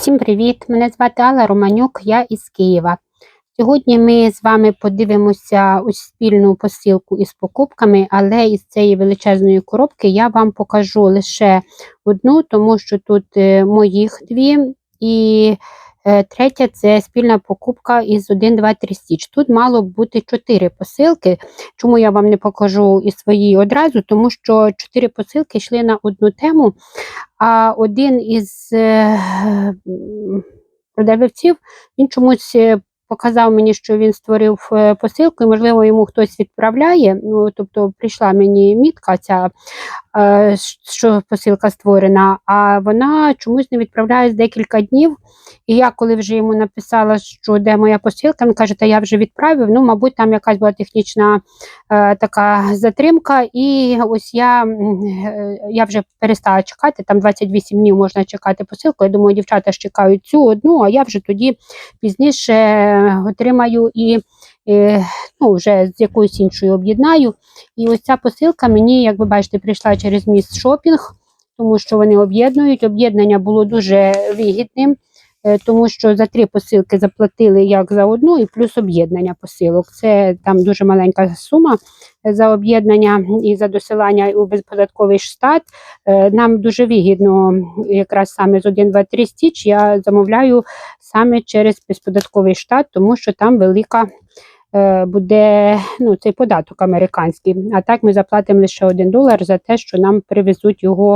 Всім привіт! Мене звати Алла Романюк, я із Києва. Сьогодні ми з вами подивимося у спільну посилку із покупками, але із цієї величезної коробки я вам покажу лише одну, тому що тут е, моїх дві. І третя це спільна покупка із 1, 2, 3 стіч. Тут мало бути 4 посилки. Чому я вам не покажу і свої одразу? Тому що 4 посилки йшли на одну тему. А один із е, продавців він чомусь е, показав мені, що він створив е, посилку, і, можливо, йому хтось відправляє. Ну, тобто прийшла мені мітка ця, е, що посилка створена, а вона чомусь не відправляє з декілька днів. І я, коли вже йому написала, що де моя посилка, він каже, та я вже відправив. Ну, мабуть, там якась була технічна е, така затримка. І ось я, е, я вже перестала чекати, там 28 днів можна чекати посилку. Я думаю, дівчата ж чекають цю одну, а я вже тоді пізніше отримаю і е, ну, вже з якоюсь іншою об'єднаю. І ось ця посилка мені, як ви бачите, прийшла через міст шопінг, тому що вони об'єднують. Об'єднання було дуже вигідним. е, Тому що за три посилки заплатили як за одну, і плюс об'єднання посилок. Це там дуже маленька сума за об'єднання і за досилання у безподатковий штат. Е, Нам дуже вигідно, якраз саме з 1, 2, 3 стіч я замовляю саме через безподатковий штат, тому що там велика е, буде ну, цей податок американський. А так ми заплатимо лише 1 долар за те, що нам привезуть його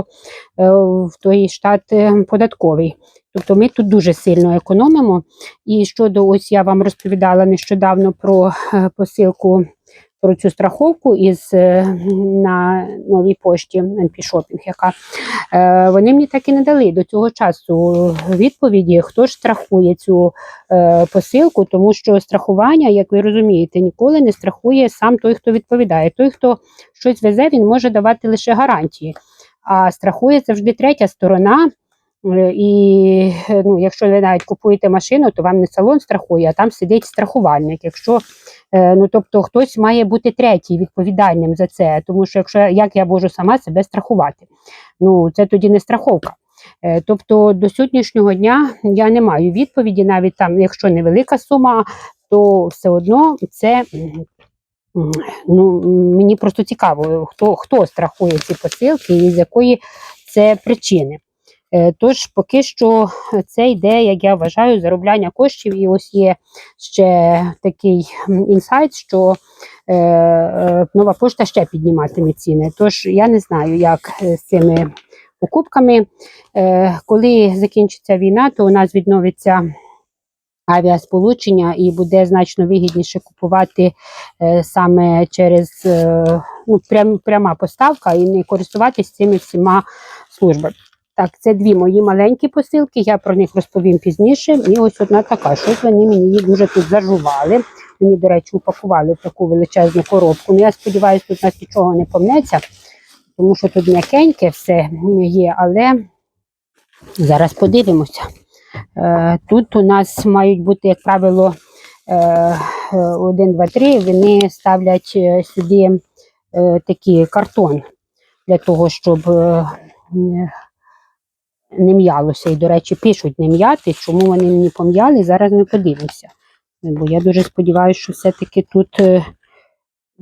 е, в той штат податковий. Тобто ми тут дуже сильно економимо. І щодо ось я вам розповідала нещодавно про посилку. Про цю страховку із е, на новій пошті NP Shopping, яка е, вони мені так і не дали до цього часу відповіді, хто ж страхує цю е, посилку, тому що страхування, як ви розумієте, ніколи не страхує сам той, хто відповідає. Той, хто щось везе, він може давати лише гарантії, а страхує завжди третя сторона. Е, І е, ну, якщо ви навіть купуєте машину, то вам не салон страхує, а там сидить страхувальник. Якщо е, ну тобто хтось має бути третій відповідальним за це, тому що якщо як я можу сама себе страхувати, ну це тоді не страховка. Тобто до сьогоднішнього дня я не маю відповіді, навіть там, якщо невелика сума, то все одно це ну, мені просто цікаво, хто, хто страхує ці посилки і з якої це причини. Е, Тож поки що це йде, як я вважаю, заробляння коштів. І ось є ще такий інсайт, що е, е, нова пошта ще підніматиме ціни. Тож я не знаю, як з цими покупками. Коли закінчиться війна, то у нас відновиться авіасполучення і буде значно вигідніше купувати е, саме через е, ну, прям, пряма поставка і не користуватись цими всіма службами. Так, це дві мої маленькі посилки, я про них розповім пізніше. І ось одна така. Щось вони мені її дуже тут зажували. Мені, до речі, упакували в таку величезну коробку. Ну, я сподіваюся, тут нас нічого не помнеться, тому що тут м'якеньке все є, але зараз подивимося. Е, Тут у нас мають бути, як правило, е, е, 1, 2, 3. Вони ставлять е, сюди е, такий картон для того, щоб не- м'ялося. І, до речі, пишуть не м'яти. Чому вони не пом'яли? Зараз ми подивимося. Бо я дуже сподіваюся, що все-таки тут е,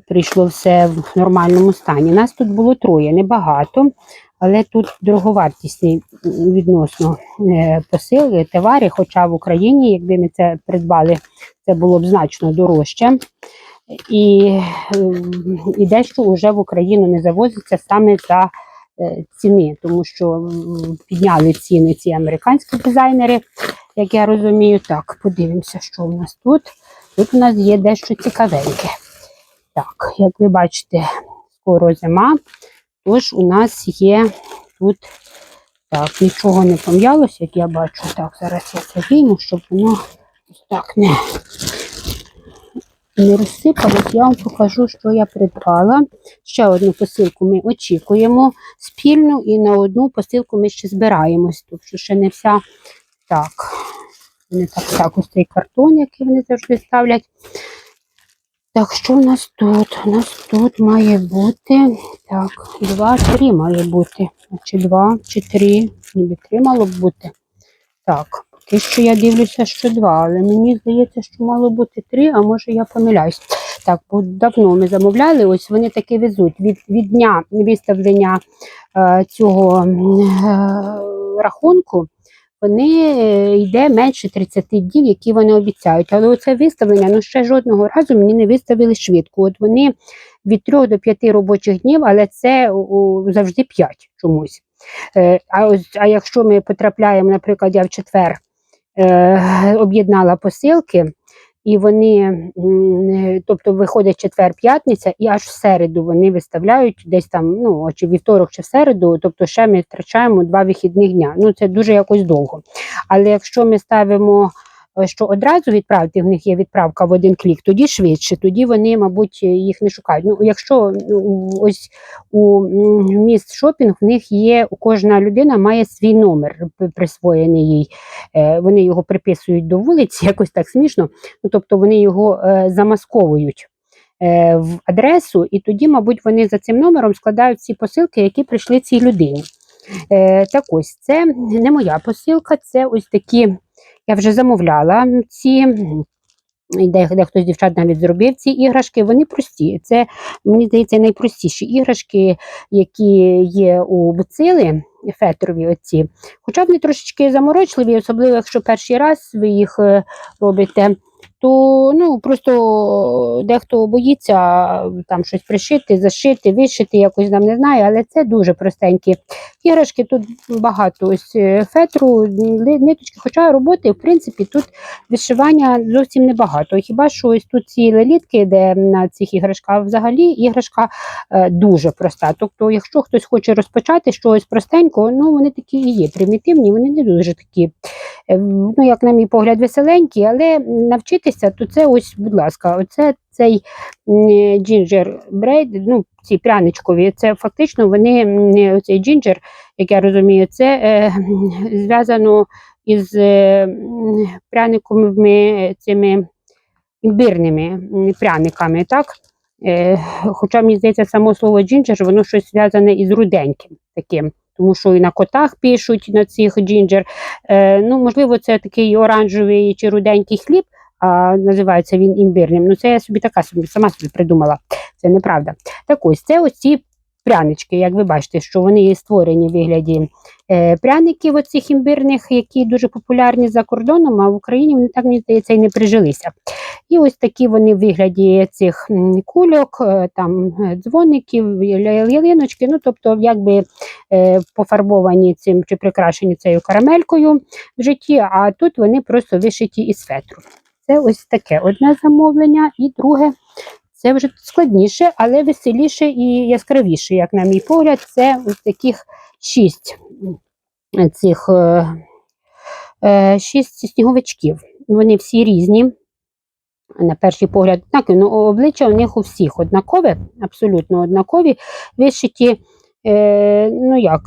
прийшло все в нормальному стані. Нас тут було троє, небагато, але тут дороговартісні відносно е, посили, товари, хоча в Україні, якби ми це придбали, це було б значно дорожче. І, ем, і дещо вже в Україну не завозиться саме за е, ціни, тому що підняли ціни ці американські дизайнери, як я розумію. Так, подивимося, що у нас тут. Тут у нас є дещо цікавеньке. Так, як ви бачите, скоро зима, тож у нас є тут так, нічого не пом'ялося, як я бачу. Так, зараз я це вийму, щоб воно так не, не розсипалось. Я вам покажу, що я придбала. Ще одну посилку ми очікуємо спільну, і на одну посилку ми ще збираємось. Тобто ще не вся так. Не так, так, ось цей картон, який вони завжди ставлять. Так, що у нас тут? У нас тут має бути. Так, два, три має бути. Чи два, чи три. Ніби три мало б бути. Так, Поки що я дивлюся, що два, але мені здається, що мало бути три, а може я помиляюсь. Так, бо давно ми замовляли, ось вони таки везуть від, від дня виставлення е, цього е, рахунку. Вони е, йде менше 30 днів, які вони обіцяють. Але оце виставлення ну ще жодного разу мені не виставили швидко. От вони від 3 до 5 робочих днів, але це о, завжди 5 чомусь. Е, а, ось, а якщо ми потрапляємо, наприклад, я в четвер е, об'єднала посилки, і вони, е, тобто виходить четвер-п'ятниця, і аж в середу вони виставляють десь там, ну, чи вівторок, чи в середу, тобто ще ми втрачаємо два вихідних дня. Ну, це дуже якось довго. Але якщо ми ставимо, що одразу відправити, в них є відправка в один клік, тоді швидше, тоді вони, мабуть, їх не шукають. Ну, якщо ось у міст шопінг, в них є, кожна людина має свій номер присвоєний їй. Е, Вони його приписують до вулиці, якось так смішно. Ну, тобто вони його е, замасковують е, в адресу, і тоді, мабуть, вони за цим номером складають всі посилки, які прийшли цій людині. Е, так ось, це не моя посилка, це ось такі, я вже замовляла ці. Де, де хтось дівчат навіть зробив ці іграшки, вони прості. Це, мені здається, найпростіші іграшки, які є у буцили, фетрові оці. Хоча вони трошечки заморочливі, особливо якщо перший раз ви їх е, робите, то ну, просто дехто боїться там щось пришити, зашити, вишити, якось там не знаю, але це дуже простенькі іграшки. Тут багато ось е, фетру, ниточки, хоча роботи, в принципі, тут вишивання зовсім небагато. Хіба що ось тут ці лелітки, де на цих іграшках, взагалі іграшка е, дуже проста. Тобто, якщо хтось хоче розпочати щось простенького, ну вони такі і є примітивні, вони не дуже такі, е, ну як на мій погляд, веселенькі, але навчитися, то це ось, будь ласка, оце цей джинджер брейд, ну ці пряничкові, це фактично вони оцей джинджер, як я розумію, це е, зв'язано із е, м, пряниковими цими імбирними пряниками, так? Е, хоча мені здається, само слово джинджер, воно щось зв'язане із руденьким таким. Тому що і на котах пишуть на цих джинджер. Е, ну, можливо, це такий оранжевий чи руденький хліб, а називається він імбирним. Ну, це я собі така собі сама собі придумала. Це неправда. Так ось це ось ці прянички, як ви бачите, що вони є створені в вигляді е, пряників оцих імбирних, які дуже популярні за кордоном, а в Україні вони так мені здається і не прижилися. І ось такі вони в вигляді цих кульок, е, там е, дзвоників, ялиночки, ну тобто, якби е, пофарбовані цим чи прикрашені цією карамелькою в житті, а тут вони просто вишиті із фетру. Це ось таке одне замовлення, і друге. Це вже складніше, але веселіше і яскравіше, як на мій погляд, це ось таких шість цих е, е, шість сніговичків. Вони всі різні. На перший погляд, однакові, ну, обличчя у них у всіх однакове, абсолютно однакові, вишиті, е, ну як,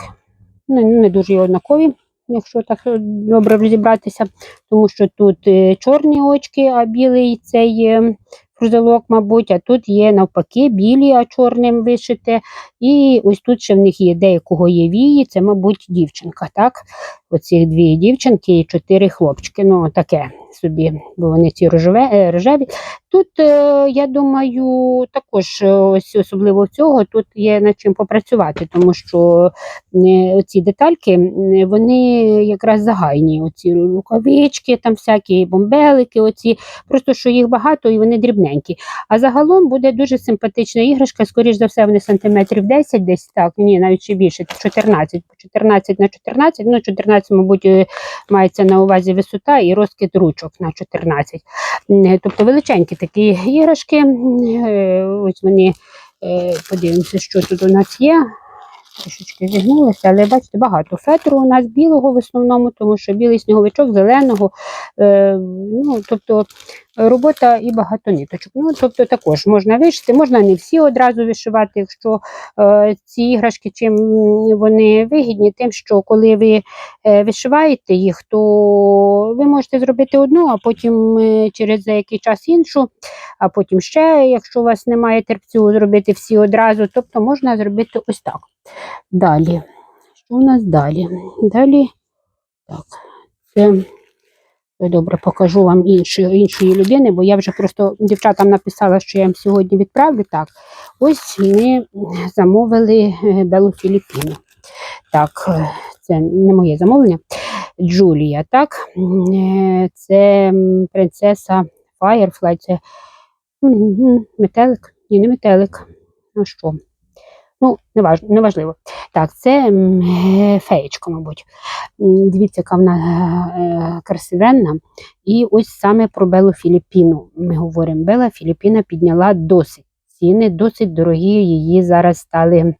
ну, не дуже однакові, якщо так е, добре розібратися, тому що тут е, чорні очки, а білий цей е, фрузелок, мабуть, а тут є навпаки білі, а чорним вишите. І ось тут ще в них є деякого є вії, це, мабуть, дівчинка, так? Оці дві дівчинки і чотири хлопчики. Ну, таке собі, бо вони ці рожеве, е, рожеві. Тут, е, я думаю, також е, ось особливо цього тут є над чим попрацювати, тому що ці детальки вони якраз загальні. Оці рукавички, там всякі бомбелики, оці, просто що їх багато і вони дрібненькі. А загалом буде дуже симпатична іграшка, скоріш за все, вони сантиметрів 10, десь так, ні, навіть ще більше, 14, 14 на 14, ну 14, мабуть, е, мається на увазі висота і розкид ручок на 14. М, е, Тобто величенькі такі іграшки. Е, Ось вони, подивимося, що тут у нас є. Трішечки зігнулися, але бачите, багато фетру у нас білого в основному, тому що білий сніговичок, зеленого. Ну, тобто робота і багато ниточок. Ну, тобто також можна вишити, можна не всі одразу вишивати, якщо е, ці іграшки чим вони вигідні, тим, що коли ви е, вишиваєте їх, то ви можете зробити одну, а потім е, через деякий час іншу, а потім ще, якщо у вас немає терпцю, зробити всі одразу, тобто можна зробити ось так. Далі. Що у нас далі? Далі, так, це Добре, покажу вам іншої, іншої людини, бо я вже просто дівчатам написала, що я їм сьогодні відправлю. Так, ось ми замовили е, Белу Філіппіну. Так, е, це не моє замовлення. Джулія, так. Е, Це принцеса Firefly, це метелик. Ні, не метелик. Ну що? Ну, неважливо. Так, це е, феєчка, мабуть. Дивіться, яка вона е, красивенна. І ось саме про Белу Філіппіну ми говоримо. Бела Філіппіна підняла досить ціни, досить дорогі її зараз стали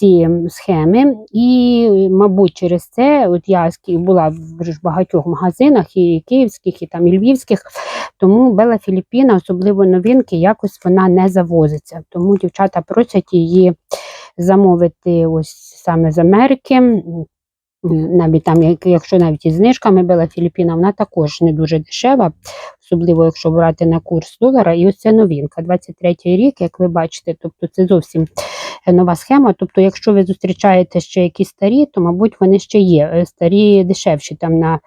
ці схеми. І, мабуть, через це от я була в багатьох магазинах, і київських, і там і львівських. Тому Бела Філіппіна, особливо новинки, якось вона не завозиться. Тому дівчата просять її замовити ось саме з Америки. Навіть там, якщо навіть із знижками Бела Філіппіна, вона також не дуже дешева, особливо якщо брати на курс долара. І ось це новинка, 23-й рік, як ви бачите, тобто це зовсім е, нова схема. Тобто, якщо ви зустрічаєте ще якісь старі, то мабуть вони ще є. Е, Старі дешевші, там на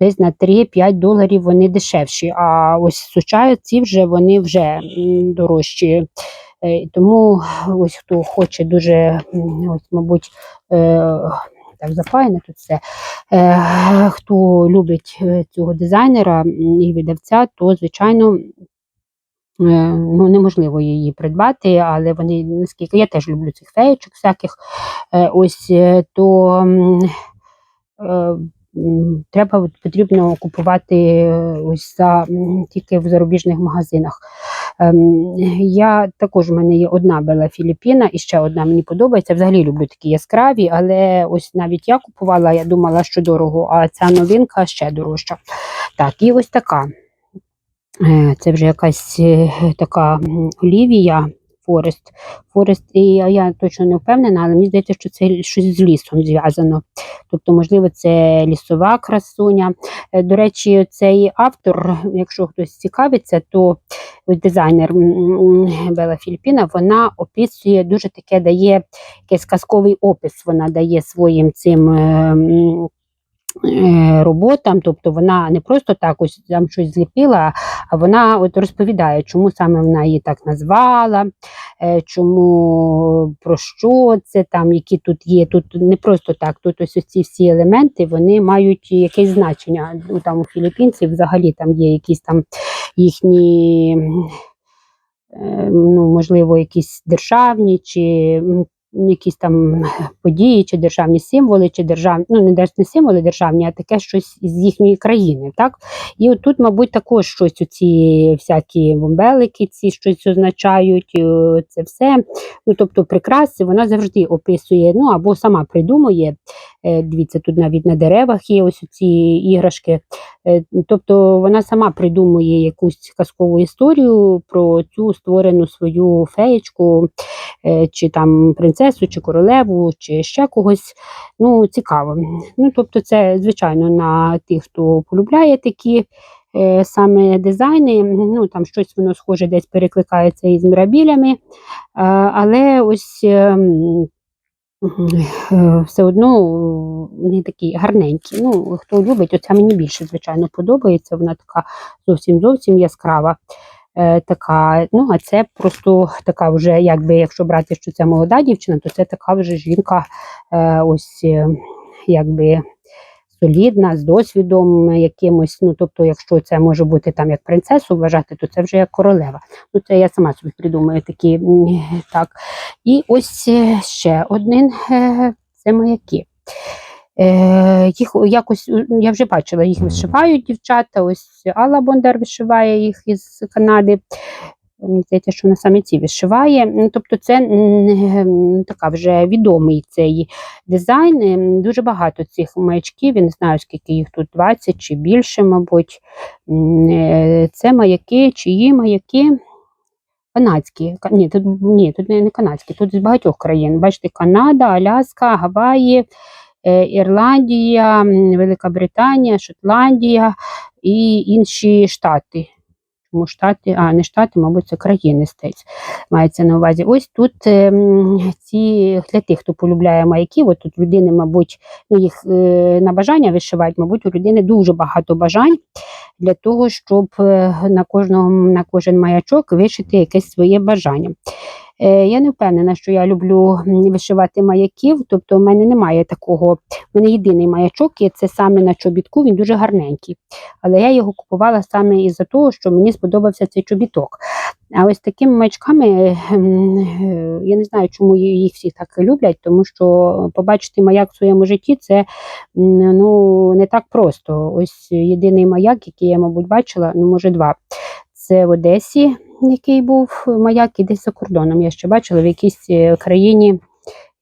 десь на 3-5 доларів вони дешевші. А ось сучасні вже вони вже дорожчі. Е, Тому ось хто хоче дуже, ось, мабуть, е, так запаяне тут все. Е, хто любить цього дизайнера і видавця, то звичайно. Ну, неможливо її придбати, але вони наскільки я теж люблю цих феєчок всяких. Ось то треба потрібно купувати ось за тільки в зарубіжних магазинах. Ем, Я також в мене є одна Бела Філіппіна і ще одна мені подобається. Взагалі люблю такі яскраві, але ось навіть я купувала, я думала, що дорого, а ця новинка ще дорожча. Так, і ось така. Е, Це вже якась е, така Олівія Форест. Форест, і я, я точно не впевнена, але мені здається, що це щось з лісом зв'язано. Тобто, можливо, це лісова красуня. Е, До речі, цей автор, якщо хтось цікавиться, то дизайнер Бела Філіппіна, вона описує дуже таке, дає якийсь казковий опис. Вона дає своїм цим. е, е, Роботам, тобто вона не просто так ось там щось зліпила, вона от розповідає, чому саме вона її так назвала, е, чому про що це там, які тут є. Тут не просто так, тут ось ці всі елементи вони мають якесь значення. Ну, Там у філіппінців взагалі там є якісь там їхні, е, ну, можливо, якісь державні чи якісь там події, чи державні символи, чи державні, ну не держ- не символи державні, а таке щось із їхньої країни. Так? І от тут, мабуть, також щось ці всякі бомбелики, ці щось означають, е, це все. Ну, тобто прикраси вона завжди описує, ну або сама придумує. Е, Дивіться, тут навіть на деревах є ось ці іграшки. Е, Тобто вона сама придумує якусь казкову історію про цю створену свою феєчку, чи там принцесу, чи королеву, чи ще когось. Ну, цікаво. Ну, тобто, це, звичайно, на тих, хто полюбляє такі е, саме дизайни. Ну, там щось воно схоже десь перекликається із мірабілями. Е, але ось. е, Все одно вони такі гарненькі. Ну, хто любить, оця мені більше, звичайно, подобається. Вона така зовсім зовсім яскрава. Е, така, ну, а це просто така вже, якби, якщо брати, що це молода дівчина, то це така вже жінка, е, ось е, якби солідна, з досвідом якимось. Ну, тобто, якщо це може бути там як принцесу вважати, то це вже як королева. Ну, це я сама собі придумаю такі так. І ось ще один це маяки. Е, їх якось я вже бачила, їх вишивають дівчата. Ось Алла Бондар вишиває їх із Канади. Мені здається, що вона саме ці вишиває. Ну, Тобто, це така вже відомий цей дизайн. Ем, Дуже багато цих маячків. Я не знаю, скільки їх тут 20 чи більше, мабуть. Е, Це маяки, чиї маяки. Канадські. Ні, тут, ні, тут не, не канадські, тут з багатьох країн. Бачите, Канада, Аляска, Гаваї, Ірландія, Велика Британія, Шотландія і інші штати. чому штати, а не штати, мабуть, це країни стець. Мається на увазі. Ось тут ем, ці для тих, хто полюбляє маяків, от тут людини, мабуть, ну, їх е, на бажання вишивають, мабуть, у людини дуже багато бажань для того, щоб е, на кожного на кожен маячок вишити якесь своє бажання. Е, Я не впевнена, що я люблю вишивати маяків, тобто в мене немає такого. У мене єдиний маячок, і це саме на чобітку, він дуже гарненький. Але я його купувала саме із-за того, що мені сподобався цей чобіток. А ось такими маячками, ем, е, я не знаю, чому їх всі так люблять, тому що побачити маяк в своєму житті це ну, не так просто. Ось єдиний маяк, який я, мабуть, бачила, ну, може, два. Це в Одесі, який був маяк, і десь за кордоном. Я ще бачила в якійсь е, країні,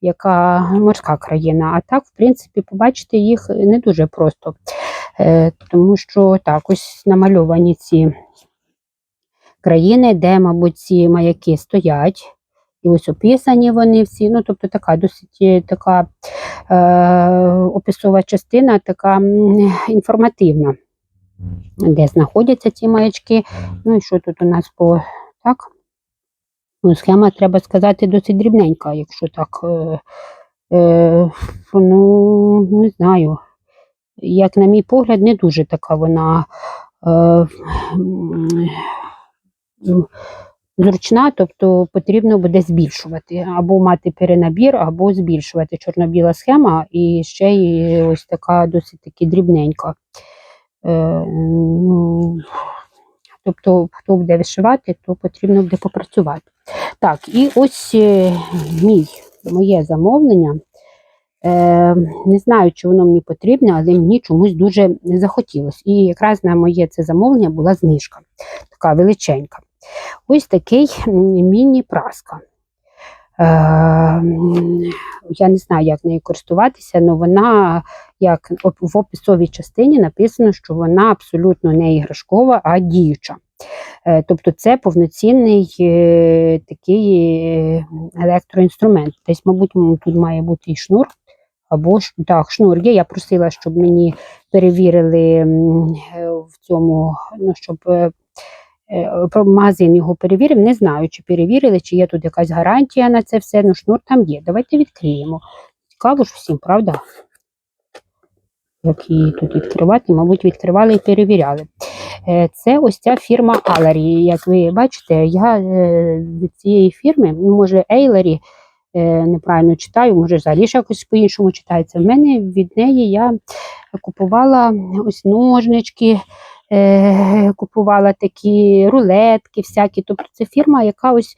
яка морська країна. А так, в принципі, побачити їх не дуже просто. Е, тому що так, ось намальовані ці країни, де, мабуть, ці маяки стоять. І ось описані вони всі. Ну, тобто така досить е, така е, описова частина, така інформативна, де знаходяться ці маячки. Ну і що тут у нас по так? Ну, схема, треба сказати, досить дрібненька, якщо так. Е, е, ну, не знаю. Як на мій погляд, не дуже така вона. Е, зручна, тобто потрібно буде збільшувати, або мати перенабір, або збільшувати чорно-біла схема, і ще й ось така досить таки дрібненька. Е, тобто, хто буде вишивати, то потрібно буде попрацювати. Так, і ось е, мій, моє замовлення. Е, не знаю, чи воно мені потрібне, але мені чомусь дуже захотілося. І якраз на моє це замовлення була знижка, така величенька. Ось такий міні-праска. Я не знаю, як нею користуватися, але вона, як в описовій частині написано, що вона абсолютно не іграшкова, а діюча. Е, Тобто це повноцінний е, такий е, електроінструмент. Десь, мабуть, тут має бути і шнур. Або так, шнур є. Я просила, щоб мені перевірили в цьому, ну щоб магазин його перевірив. Не знаю, чи перевірили, чи є тут якась гарантія на це все. Ну, шнур там є. Давайте відкриємо. Цікаво ж всім, правда? Як її тут відкривати, мабуть, відкривали і перевіряли. Е, Це ось ця фірма Аларі. Як ви бачите, я е, від цієї фірми, може, Ейлері, е, неправильно читаю, може, взагалі ще якось по-іншому читається. В мене від неї я купувала ось ножнички, купувала такі рулетки всякі. Тобто це фірма, яка ось,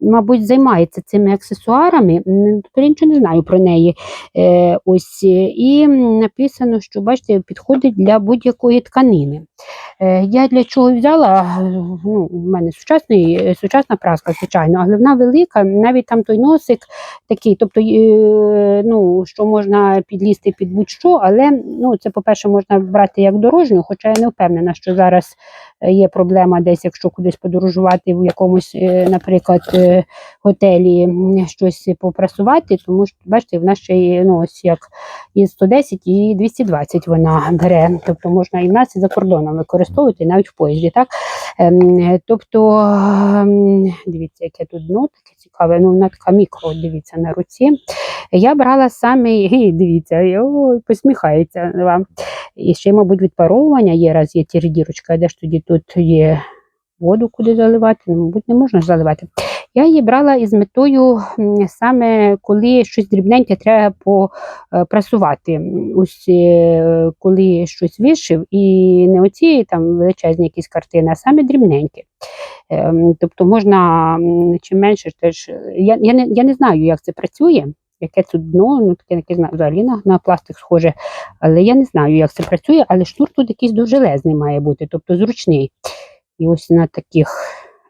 мабуть, займається цими аксесуарами. Тобто я нічого не знаю про неї. Е, ось, е, і написано, що бачите, підходить для будь-якої тканини. Е, Я для чого взяла? е, Ну, у мене сучасний, е, сучасна праска, звичайно, але вона велика, навіть там той носик такий, тобто, е, ну, що можна підлізти під будь-що, але ну, це, по-перше, можна брати як дорожню, хоча я не впевнена, що зараз є проблема десь, якщо кудись подорожувати в якомусь, е, наприклад, е, готелі щось попрасувати, тому що, бачите, в нас ще є, ну, ось як і 110, і 220 вона бере. Тобто можна і в нас, і за кордоном використовувати, навіть в поїзді. Так? Ем, е, тобто, ем, дивіться, яке тут дно таке цікаве, ну, вона така мікро, дивіться, на руці. Я брала саме, і дивіться, і, посміхається вам. І ще, мабуть, відпаровування є, раз є тірдірочка, а де ж тоді тут є воду, куди заливати, ну, мабуть, не можна заливати. Я її брала із метою саме, коли щось дрібненьке треба попрасувати. Ось е, коли щось вишив, і не оці там величезні якісь картини, а саме дрібненькі. Ем, Тобто можна чим менше теж. Я, я, не, я не знаю, як це працює. Яке тут дно, ну таке яке зна- взагалі на, на пластик схоже, але я не знаю, як це працює, але шнур тут якийсь дуже железний має бути, тобто зручний. І ось на таких,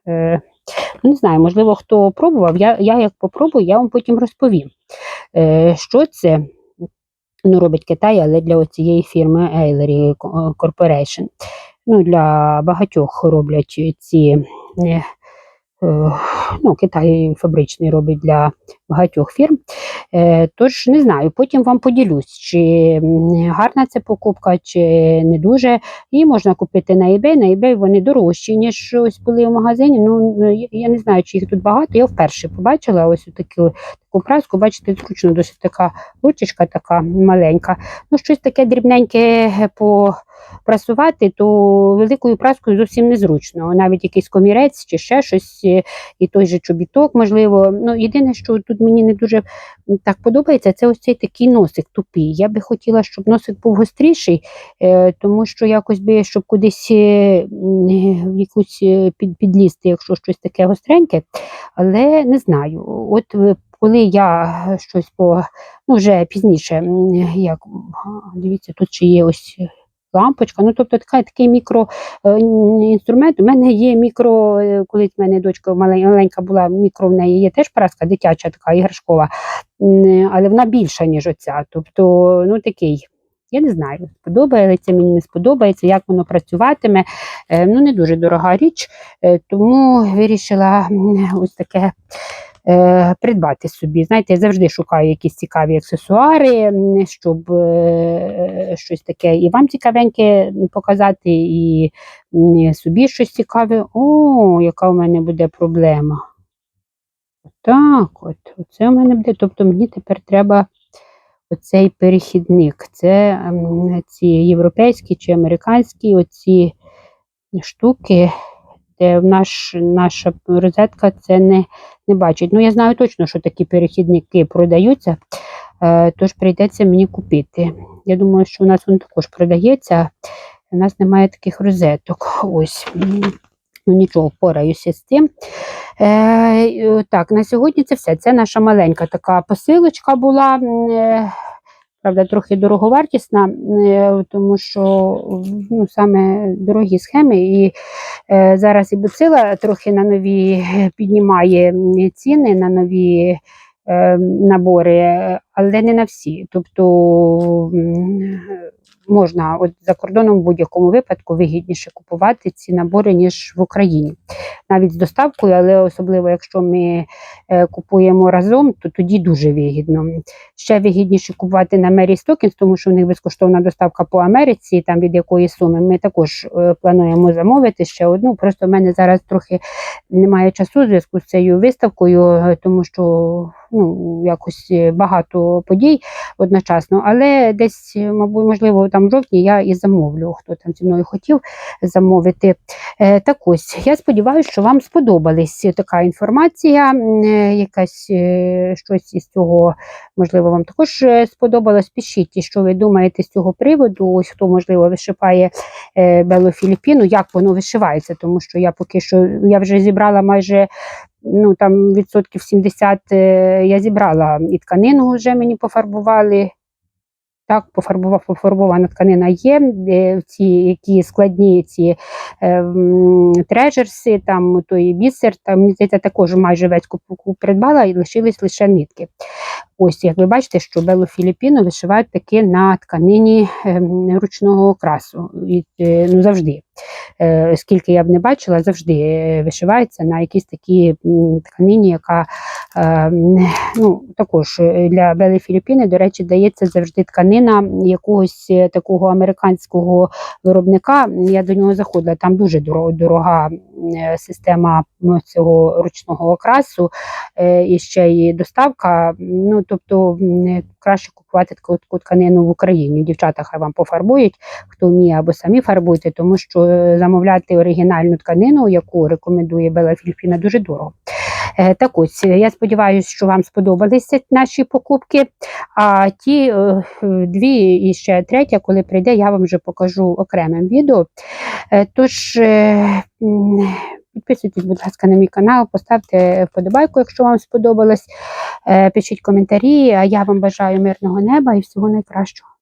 е, ну, не знаю, можливо, хто пробував, я, я як попробую, я вам потім розповім. Е, що це? Ну, робить Китай, але для цієї фірми Eillery Corporation. Ну, для багатьох роблять ці е, ну, Китай фабричний робить для багатьох фірм. Е, Тож не знаю, потім вам поділюсь, чи гарна це покупка, чи не дуже. Її можна купити на eBay. На eBay вони дорожчі, ніж ось були в магазині. Ну, ну, я- не знаю, чи їх тут багато. Я вперше побачила ось таку, таку праску. Бачите, зручно досить така ручечка така маленька. Ну, щось таке дрібненьке попрасувати, то великою праскою зовсім незручно. Навіть якийсь комірець чи ще щось, е, і той же чобіток, можливо. Ну, єдине, що тут мені не дуже так подобається, це ось цей такий носик тупий. Я би хотіла, щоб носик був гостріший, е, тому що якось би, щоб кудись е, якусь підлізти, якщо щось таке гостреньке, але не знаю. От коли я щось по ну вже пізніше, як дивіться, тут ще є ось. Лампочка, ну тобто така, такий мікро е. У мене є мікро, е, колись в мене дочка маленька була, мікро в неї є теж праска, дитяча така іграшкова, але вона більша, ніж оця. Тобто, ну такий. Я не знаю, сподобається мені, не сподобається, як воно працюватиме. Е, ну, не дуже дорога річ, тому вирішила ось таке е, придбати собі. Знаєте, я завжди шукаю якісь цікаві аксесуари, щоб е, щось таке і вам цікавеньке показати, і собі щось цікаве. О, яка в мене буде проблема. Так, от, оце у мене буде. Тобто мені тепер треба оцей перехідник. Це ці європейські чи американські оці штуки, де наш, наша розетка це не, не бачить. Ну, я знаю точно, що такі перехідники продаються, е, тож прийдеться мені купити. Я думаю, що у нас він також продається. У нас немає таких розеток. Ось. Ну, нічого, впораюся з цим. Е, е, так, на сьогодні це все. Це наша маленька така посилочка була. Правда, трохи дороговартісна, е, тому що ну, саме дорогі схеми. І е, зараз і Буцила трохи на нові е, піднімає ціни на нові набори, але не на всі. Тобто можна от за кордоном в будь-якому випадку вигідніше купувати ці набори, ніж в Україні. Навіть з доставкою, але особливо якщо ми е, купуємо разом, то тоді дуже вигідно. Ще вигідніше купувати на Mary Stockings, тому що в них безкоштовна доставка по Америці, там від якої суми. Ми також е, плануємо замовити ще одну. Просто в мене зараз трохи немає часу в зв'язку з цією виставкою, е, тому що ну, якось е, подій одночасно. Але десь, мабуть, можливо, там в жовтні я і замовлю, хто там зі мною хотів замовити. Е, Так ось, я сподіваюся, що вам сподобалась така інформація, е, якась е, щось із цього, можливо, вам також сподобалось. Пишіть, що ви думаєте з цього приводу. Ось хто, можливо, вишиває е, Бело Філіппіну, як воно вишивається, тому що я поки що я вже зібрала майже. Ну там відсотків 70 е, я зібрала і тканину вже мені пофарбували. Так, пофарбував, пофарбована тканина є. Ці які складні ці е, трежерси, там той бісер, там здається, також майже весь купу придбала і лишились лише нитки. Ось, як ви бачите, що Бело Філіппіно вишивають таки на тканині ем, ручного окрасу. І, е, ну, завжди. Е, Скільки я б не бачила, завжди е, вишивається на якійсь такій тканині, яка е, ну, також для Бели Філіппіни, до речі, дається завжди тканина якогось такого американського виробника. Я до нього заходила. Там дуже дорога, система цього ручного окрасу, і ще й доставка. Ну, тобто краще купувати таку, таку тканину в Україні. Дівчата хай вам пофарбують, хто вміє або самі фарбуйте, тому що е, замовляти оригінальну тканину, яку рекомендує Бела Фільпіна, дуже дорого. Е, Так ось, е, я сподіваюся, що вам сподобалися наші покупки. А ті дві і ще третя, коли прийде, я вам вже покажу окремим відео. Тож підписуйтесь, будь ласка, на мій канал, поставте вподобайку, якщо вам сподобалось. Е, Пишіть коментарі, а я вам бажаю мирного неба і всього найкращого.